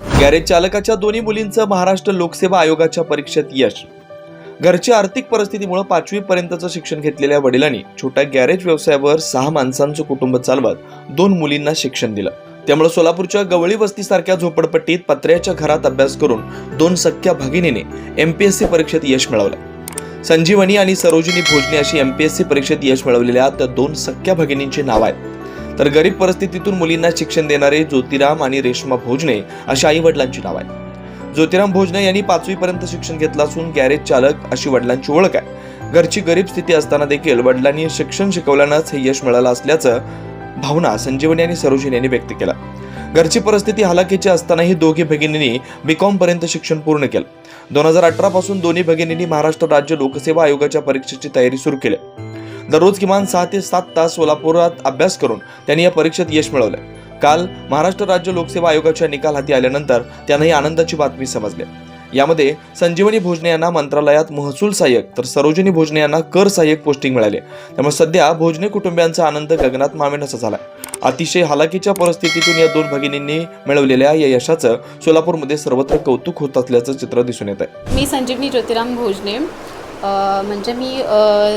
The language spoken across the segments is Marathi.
गॅरेज चालकाच्या दोन्ही मुलींचं महाराष्ट्र लोकसेवा आयोगाच्या परीक्षेत यश. घरच्या आर्थिक परिस्थितीमुळे पाचवी पर्यंतचं शिक्षण घेतलेल्या वडिलांनी छोट्या गॅरेज व्यवसायावर सहा माणसांचं कुटुंब चालवत दोन मुलींना शिक्षण दिलं. त्यामुळे सोलापूरच्या गवळी वस्तीसारख्या झोपडपट्टीत पत्र्याच्या घरात अभ्यास करून दोन सख्या भगिनीने एमपीएससी परीक्षेत यश मिळवलं. संजीवनी आणि सरोजिनी भोजने अशी एमपीएससी परीक्षेत यश मिळवलेल्या त्या दोन सख्या भगिनींची नाव आहेत. तर गरीब परिस्थितीतून मुलींना शिक्षण देणारे ज्योतिराम आणि रेश्मा भोजने अशा आई वडिलांची नाव आहेत. ज्योतिराम भोजने यांनी पाचवी पर्यंत शिक्षण घेतलं असून गॅरेज चालक अशी वडिलांची ओळख आहे. घरची गरीब स्थिती असताना देखील वडिलांनी शिक्षण शिकवल्यानंच हे यश मिळालं असल्याचं भावना संजीवनी आणि सरोजिनी यांनी व्यक्त केला. घरची परिस्थिती हलाखीची असतानाही दोघी भगिनींनी बीकॉम पर्यंत शिक्षण पूर्ण केलं. दोन हजार अठरा पासून दोन्ही भगिनींनी महाराष्ट्र राज्य लोकसेवा आयोगाच्या परीक्षेची तयारी सुरू केली. दररोज किमान सहा ते सात तास सोलापुरात अभ्यास करून त्यांनी या परीक्षेत यश मिळवलं. काल महाराष्ट्र राज्य लोकसेवा आयोगाच्या निकाल हाती आल्यानंतर त्यांना ही आनंदाची बातमी समजली. यामध्ये संजीवनी भोजने यांना मंत्रालयात महसूल सहाय्यक तर सरोजिनी भोजने यांना कर सहाय्यक पोस्टिंग मिळाली. त्यामुळे सध्या भोजने कुटुंबियांचा आनंद गगनात मावेनासा झाला. अतिशय हालाकीच्या परिस्थितीतून या दोन भगिनींनी मिळवलेल्या या यशाचं सोलापूरमध्ये सर्वत्र कौतुक होत असल्याचं चित्र दिसून येत आहे मी संजीवनी ज्योतिराम भोजने. म्हणजे मी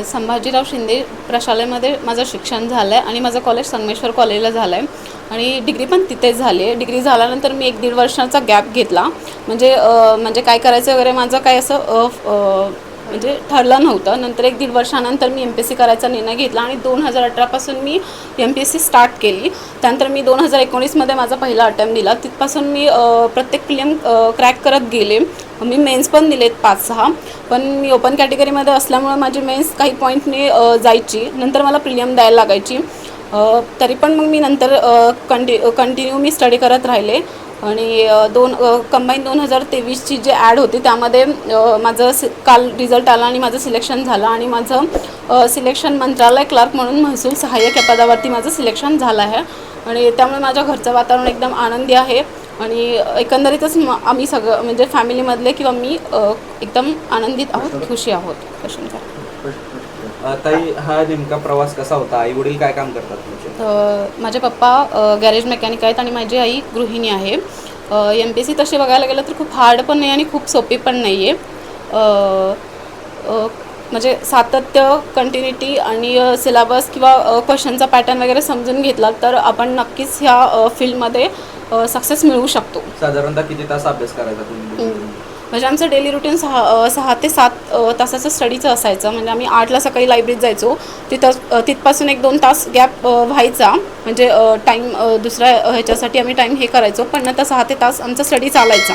संभाजीराव शिंदे प्रशालेमध्ये माझं शिक्षण झालं आहे आणि माझं कॉलेज संगमेश्वर कॉलेजला झालं आहे आणि डिग्री पण तिथेच झाली आहे. डिग्री झाल्यानंतर मी एक दीड वर्षाचा गॅप घेतला. म्हणजे म्हणजे काय करायचं वगैरे माझं काय असं म्हणजे ठरलं नव्हतं. नंतर एक दीड वर्षानंतर मी एम पी एस सी करायचा निर्णय घेतला आणि दोन हजार अठरापासून मी M P S C start केली. त्यानंतर मी दोन हजार एकोणीसमध्ये माझा पहिला अटेम्प्ट दिला. तिथपासून मी प्रत्येक फिल्म क्रॅक करत गेले. मी मेन्स पण दिलेत पाच सहा. पण मी ओपन कॅटेगरीमध्ये असल्यामुळे माझी मेन्स काही पॉईंटने जायची. नंतर मला प्रिलियम द्यायला लागायची. तरी पण मग मी नंतर कंटि कंटिन्यू मी स्टडी करत राहिले. आणि दोन कंबाईन दोन हजार तेवीसची जे ॲड होती त्यामध्ये माझं सि काल रिझल्ट आला आणि माझं सिलेक्शन झालं आणि माझं सिलेक्शन मंत्रालय क्लार्क म्हणून महसूल सहाय्यक या पदावरती माझं सिलेक्शन झालं आहे. आणि त्यामुळे माझ्या घरचं वातावरण एकदम आनंदी आहे. आणि एकंदरीतच आम्ही सगळं म्हणजे फॅमिलीमधले किंवा मी एकदम आनंदित आहोत खुशी आहोत. ताई हा नेमका प्रवास कसा होता? आई वडील काय काम करतात? तर माझे पप्पा गॅरेज मेकॅनिक आहेत आणि माझी आई गृहिणी आहे. एम पी एस सी तशी बघायला गेलं तर खूप हार्ड पण नाही आणि खूप सोपी पण नाही आहे म्हणजे सातत्य कंटिन्युटी आणि सिलेबस किंवा क्वेश्चनचा पॅटर्न वगैरे समजून घेतला तर आपण नक्कीच ह्या फील्डमध्ये सक्सेस मिळवू शकतो. साधारणतः किती तास अभ्यास करायचा. म्हणजे आमचं डेली रुटीन सहा सहा ते सात तासाचं स्टडीचं असायचं. म्हणजे आम्ही आठला सकाळी लायब्ररीत जायचो. तिथं तिथपासून एक दोन तास गॅप व्हायचा. म्हणजे टाईम दुसऱ्या ह्याच्यासाठी आम्ही टाईम हे करायचो. पण नंतर सहा ते तास आमचा स्टडी चालायचा.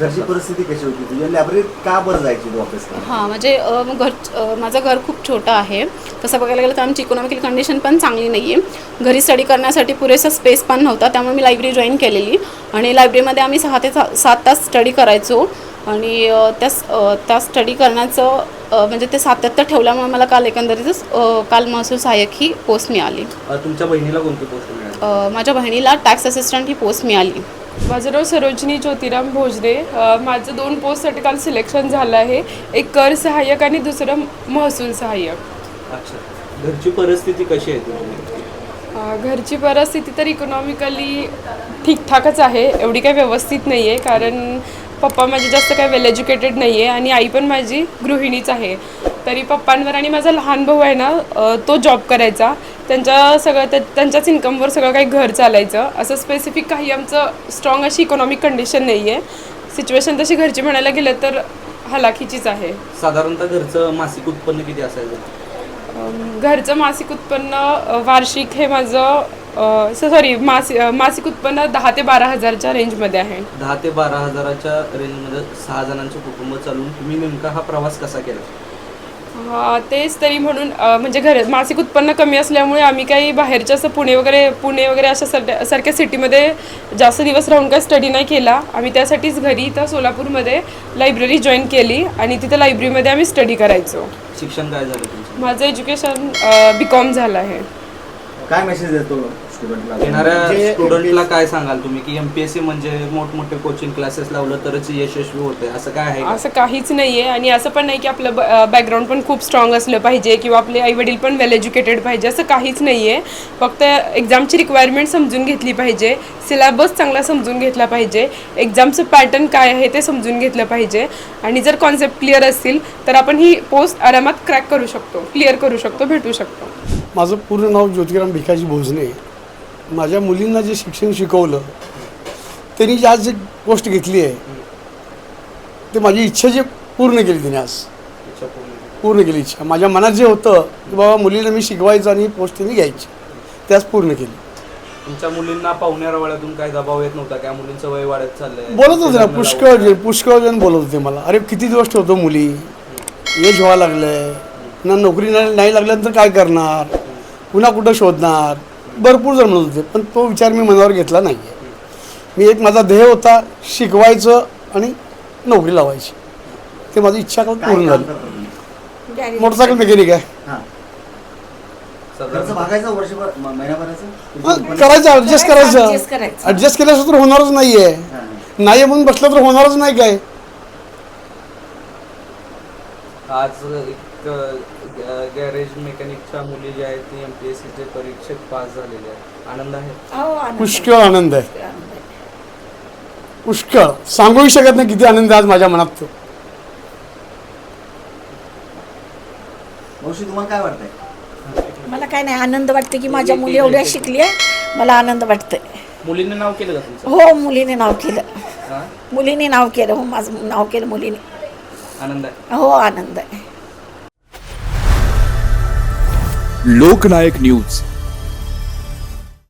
घरची परिस्थिती कशी होती तुझ्या लायब्ररीत का बरं जायची तू ऑफिसला हां म्हणजे मग घर माझं घर खूप छोटं आहे. तसं बघायला गेलं तर आमची इकॉनॉमिकल कंडिशन पण चांगली नाही आहे घरी स्टडी करण्यासाठी पुरेसा स्पेस पण नव्हता त्यामुळे मी लायब्ररी जॉईन केलेली. आणि लायब्ररीमध्ये आम्ही सहा ते सा- सात तास स्टडी करायचो. आणि त्या त्या स्टडी करण्याचं म्हणजे ते सातत्य ठेवल्यामुळे मला काल एकंदरीतच काल महसूल सहाय्यक ही पोस्ट मिळाली. तुमच्या बहिणीला कोणती पोस्ट मिळाली? माझ्या बहिणीला टॅक्स असिस्टंट ही पोस्ट मिळाली. माझं नाव सरोजिनी ज्योतिराम भोजने माझं दोन पोस्टसाठी काल सिलेक्शन झालं आहे. एक कर सहाय्यक आणि दुसरं महसूल सहाय्यक. अच्छा. घरची परिस्थिती कशी आहे अ, घरची परिस्थिती तर इकॉनॉमिकली ठीकठाकच आहे. एवढी काही व्यवस्थित नाही आहे कारण पप्पा माझे जास्त काही वेल एज्युकेटेड नाही आहे आणि आई पण माझी गृहिणीच आहे. तरी पप्पांवर आणि माझा लहान भाऊ आहे ना तो जॉब करायचा. त्यांच्या सगळं त्या त्यांच्याच इन्कमवर सगळं काही घर चालायचं. असं स्पेसिफिक काही आमचं स्ट्रॉंग अशी इकॉनॉमिक कंडिशन नाही आहे सिच्युएशन तशी घरची म्हणायला गेलं तर हलाखीचीच आहे. साधारणतः घरचं मासिक उत्पन्न किती असायचं? घरचं मासिक उत्पन्न वार्षिक हे माझं सॉरी मासिक मासिक उत्पन्न दहा ते बारा हजारच्या रेंजमध्ये आहे. दहा ते बारा हजाराच्या रेंजमध्ये सहा जणांचं कुटुंब चालवून तुम्ही नेमका हा प्रवास कसा केला? हा तेच तरी म्हणून म्हणजे घर मासिक उत्पन्न कमी असल्यामुळे आम्ही काही बाहेरच्या असं पुणे वगैरे पुणे वगैरे अशा सर सारख्या सिटीमध्ये जास्त दिवस राहून काही स्टडी नाही केला. आम्ही त्यासाठीच घरी इथं सोलापूरमध्ये लायब्ररी जॉईन केली आणि तिथं लायब्ररीमध्ये आम्ही स्टडी करायचो. शिक्षण काय झालं माझं एज्युकेशन बी कॉम झालं आहे. काय मेसेज देतो स्टुडंटला येणाऱ्या स्टुडंटला काय सांगाल तुम्ही? की एमपीएससी म्हणजे मोठमोठे कोचिंग क्लासेस लावलं तरच यशस्वी होते. असं काय आहे? असं काहीच नाही आहे आणि असं पण नाही की आपलं बॅकग्राऊंड पण खूप स्ट्रॉंग असलं पाहिजे किंवा आपले आईवडील पण वेल एज्युकेटेड पाहिजे. असं काहीच नाही आहे फक्त एक्झामची रिक्वायरमेंट समजून घेतली पाहिजे. सिलेबस चांगला समजून घेतला पाहिजे. एक्झामचं पॅटर्न काय आहे ते समजून घेतलं पाहिजे. आणि जर कॉन्सेप्ट क्लिअर असतील तर आपण ही पोस्ट आरामात क्रॅक करू शकतो. क्लिअर करू शकतो भेटू शकतो. माझं पूर्ण नाव ज्योतिराम भिकाजी भोजने. माझ्या मुलींना जे शिक्षण शिकवलं त्यांनी जी आज जी गोष्ट घेतली आहे ते माझी इच्छा जी पूर्ण केली तिने आज. पूर्ण केली. इच्छा. माझ्या मनात जे होतं की बाबा मुलीला मी शिकवायचं आणि पोस्ट तिने घ्यायची ते आज पूर्ण केली. तुमच्या मुलींना पाहुण्या रवाळ्यातून काय दबाव येत नव्हता का? मुलींचं वय वाढत चाललंय. बोलत होते ना पुष्कळ. जण पुष्कळ जण बोलत होते मला. अरे किती दिवस ठेवतो मुली? एज व्हावं लागलंय. ना नोकरी नाही नाही लागल्यानंतर काय करणार? पुन्हा कुठं शोधणार? भरपूर जण म्हणत होते पण तो विचार मी मनावर घेतला नाही आहे मी एक माझा ध्येय होता शिकवायचं आणि नोकरी लावायची. ते माझी इच्छा पूर्ण झाली? मोटरसायकल मेकॅनिक आहे. करायचं ऍडजस्ट करायचं. ऍडजस्ट केल्याशिवाय तर होणारच नाहीये. हा, हा. नाही म्हणून बसलं तर होणारच नाही काय. आज एक गॅरेज मेकॅनिकच्या मुली ज्या आहेत ती एमपीएससीचे परीक्षेत पास झालेल्या आहेत. आनंद आहे? हो, पुष्कळ आनंद आहे. आहे. आनंद आहे. पुष्कळ. सांगूही शकत नाही किती आनंद आहे आज माझ्या मनात तो. मावशी तुम्हाला काय वाटतंय? मला काय नाही आनंद वाटते की माझ्या मुली एवढ्या शिकल्या मला आनंद वाटतंय. मुलींनी नाव केलं का तुमचं? हो मुलीने नाव केलं. हा? मुलीने नाव केलं हो माझं नाव केलं मुलीने. आनंद आहे. हो आनंद आहे. लोकनायक न्यूज.